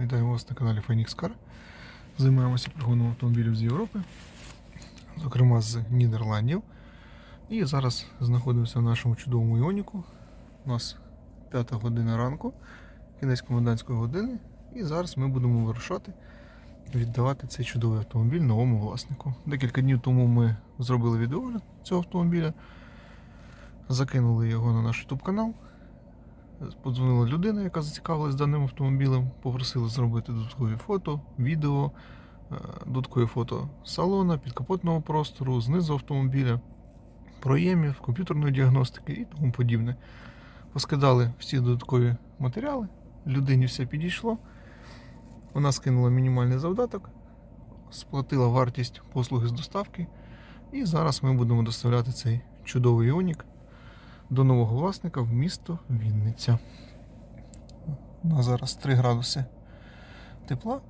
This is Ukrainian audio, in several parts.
Вітаю вас на каналі Phoenix Car. Займаємося пригоном автомобілів з Європи, зокрема з Нідерландів. І зараз знаходимося в нашому чудовому Іоніку. У нас 5 година ранку, кінець комендантської години. І зараз ми будемо вирушати віддавати цей чудовий автомобіль новому власнику. Декілька днів тому ми зробили відеогляд цього автомобіля, закинули його на наш YouTube канал. Подзвонила людина, яка зацікавилась даним автомобілем, попросила зробити додаткові фото, відео, е, додаткові фото салона, підкапотного простору, знизу автомобіля, проємів, комп'ютерної діагностики і тому подібне. Поскидали всі додаткові матеріали, людині все підійшло. Вона скинула мінімальний завдаток, сплатила вартість послуги з доставки. І зараз ми будемо доставляти цей чудовий Іонік до нового власника в місто Вінниця. У нас зараз 3 градуси тепла.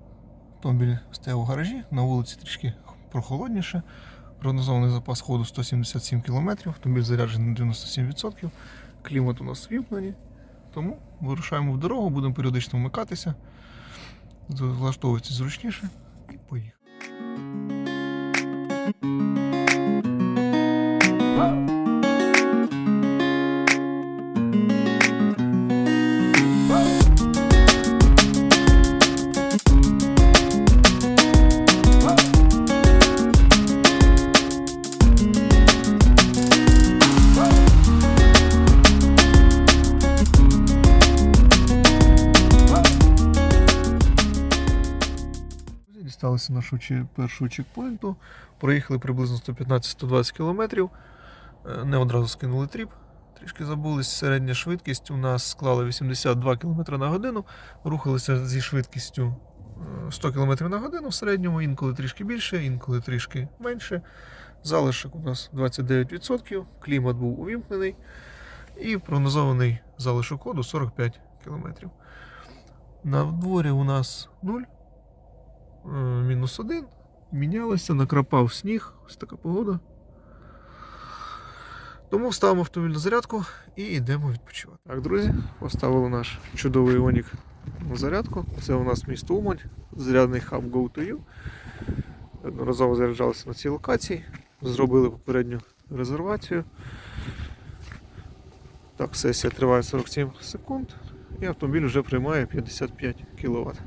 Автомобіль стояв у гаражі, на вулиці трішки прохолодніше. Прогнозований запас ходу 177 км, автомобіль заряджений на 97%. Клімат у нас вімкнений. Тому вирушаємо в дорогу, будемо періодично вмикатися, влаштовуватися зручніше Нашого чи- першого чекпоінту, проїхали приблизно 115-120 км. Не одразу скинули тріп, трішки забулись. Середня швидкість у нас склала 82 км на годину. Рухалися зі швидкістю е, 100 км на годину в середньому, інколи трішки більше, інколи трішки менше. Залишок у нас 29%, клімат був увімкнений і прогнозований залишок ходу 45 км. На дворі у нас 0 е, мінус один. Мінялося, накрапав сніг. Ось така погода. Тому ставимо автомобіль на зарядку і йдемо відпочивати. Так, друзі, поставили наш чудовий Іонік на зарядку. Це у нас місто Умань, зарядний хаб Go2U. Одноразово заряджалися на цій локації. Зробили попередню резервацію. Так, сесія триває 47 секунд і автомобіль вже приймає 55 кВт.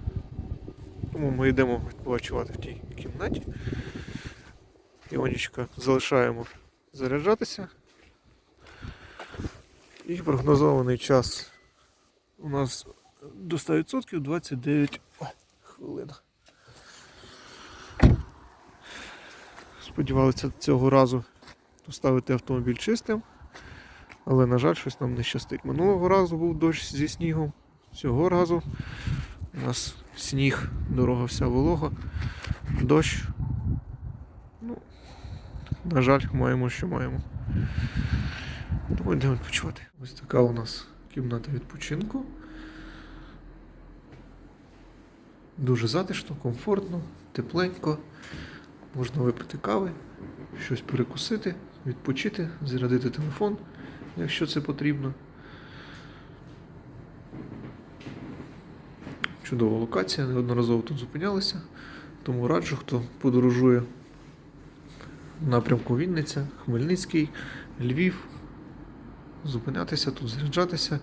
Тому ми йдемо відпочивати в тій кімнаті. Іонічка залишаємо заряджатися. І прогнозований час у нас до 100% 29 хвилин. Сподівалися цього разу доставити автомобіль чистим, але, на жаль, щось нам не щастить. Минулого разу був дощ зі снігом, цього разу у нас сніг, дорога вся волога, дощ. Ну, на жаль, маємо, що маємо. Тому йдемо відпочивати. Ось така у нас кімната відпочинку. Дуже затишно, комфортно, тепленько. Можна випити кави, щось перекусити, відпочити, зарядити телефон, якщо це потрібно. Чудова локація, неодноразово тут зупинялися. Тому раджу, хто подорожує в напрямку Вінниця, Хмельницький, Львів, зупинятися тут, заряджатися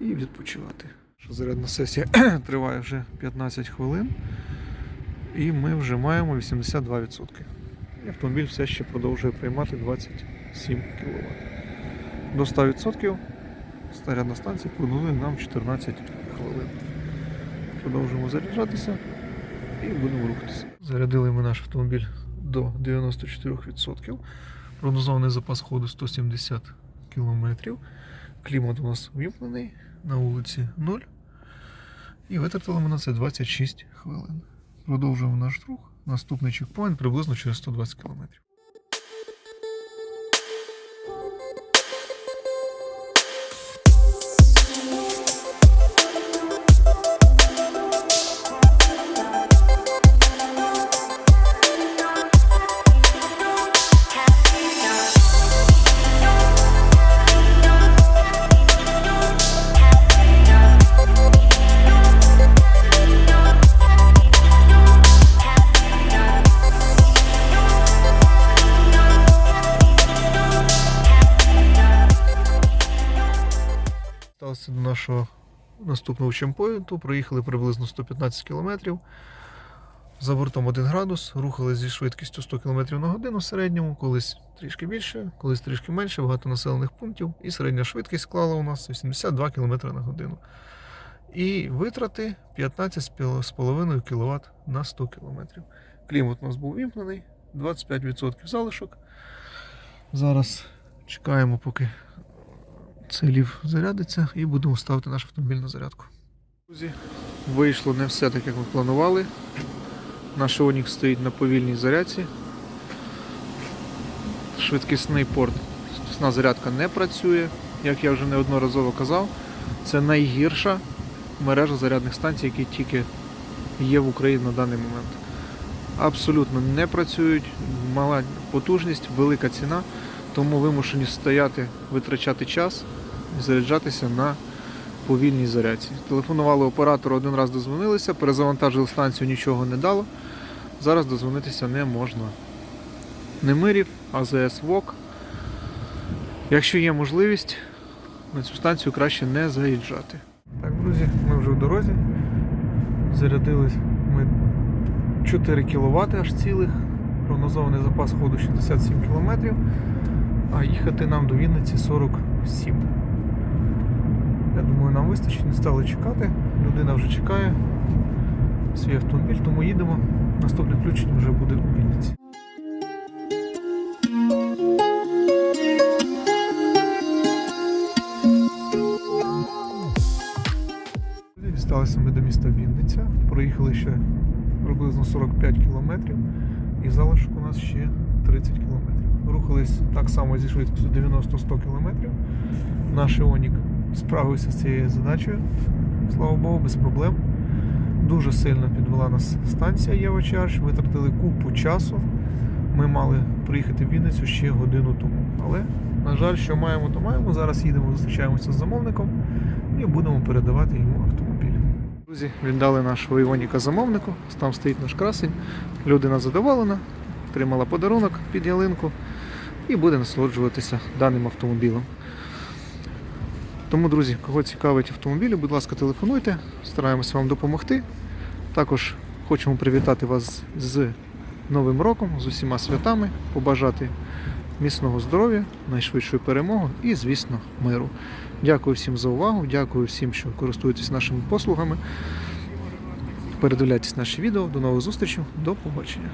і відпочивати. Зарядна сесія триває вже 15 хвилин, і ми вже маємо 82%. І автомобіль все ще продовжує приймати 27 кВт. До 100% зарядна станція прогнозує нам 14 хвилин. Продовжуємо заряджатися і будемо рухатися. Зарядили ми наш автомобіль до 94%. Прогнозований запас ходу 170 км. Клімат у нас вімкнений, на вулиці 0. І витратили ми на це 26 хвилин. Продовжуємо наш рух. Наступний чекпоінт приблизно через 120 км. Нашого наступного чемпоінту. Проїхали приблизно 115 км. За бортом 1 градус, рухали зі швидкістю 100 км на годину в середньому, колись трішки більше, колись трішки менше, багато населених пунктів. І середня швидкість склала у нас 82 км на годину. І витрати 15,5 кВт на 100 км. Клімат у нас був вімкнений, 25% залишок. Зараз чекаємо, поки цей лів зарядиться, і будемо ставити наш автомобіль на зарядку. Друзі, вийшло не все так, як ми планували. Наш Онік стоїть на повільній зарядці. Швидкісний порт, швидкісна зарядка не працює. Як я вже неодноразово казав, це найгірша мережа зарядних станцій, які тільки є в Україні на даний момент. Абсолютно не працюють, мала потужність, велика ціна, тому вимушені стояти, витрачати час і заряджатися на повільній зарядці. Телефонували оператору, один раз дозвонилися, перезавантажили станцію, нічого не дало. Зараз дозвонитися не можна. Немирів, АЗС ВОК. Якщо є можливість, на цю станцію краще не заїжджати. Так, друзі, ми вже в дорозі. Зарядились ми 4 кВт аж цілих. Прогнозований запас ходу 67 км, а їхати нам до Вінниці 47. Я думаю, нам вистачить, не стали чекати. Людина вже чекає свій автомобіль, тому їдемо. Наступне включення вже буде у Вінниці. Дісталися ми до міста Вінниця. Проїхали ще приблизно 45 кілометрів, і залишок у нас ще 30 кілометрів. Рухались так само зі швидкістю 90-100 кілометрів. Наш Іонік справився з цією задачею, слава Богу, без проблем. Дуже сильно підвела нас станція Єва Чарч, витратили купу часу. Ми мали приїхати в Вінницю ще годину тому. Але, на жаль, що маємо, то маємо. Зараз їдемо, зустрічаємося з замовником і будемо передавати йому автомобіль. Друзі, віддали нашого Івоніка замовнику. Там стоїть наш красень. Людина задоволена, отримала подарунок під ялинку і буде насолоджуватися даним автомобілем. Тому, друзі, кого цікавить автомобілі, будь ласка, телефонуйте, стараємося вам допомогти. Також хочемо привітати вас з Новим роком, з усіма святами, побажати міцного здоров'я, найшвидшої перемоги і, звісно, миру. Дякую всім за увагу, дякую всім, що користуєтесь нашими послугами. Передивляйтесь наші відео. До нових зустрічей, до побачення.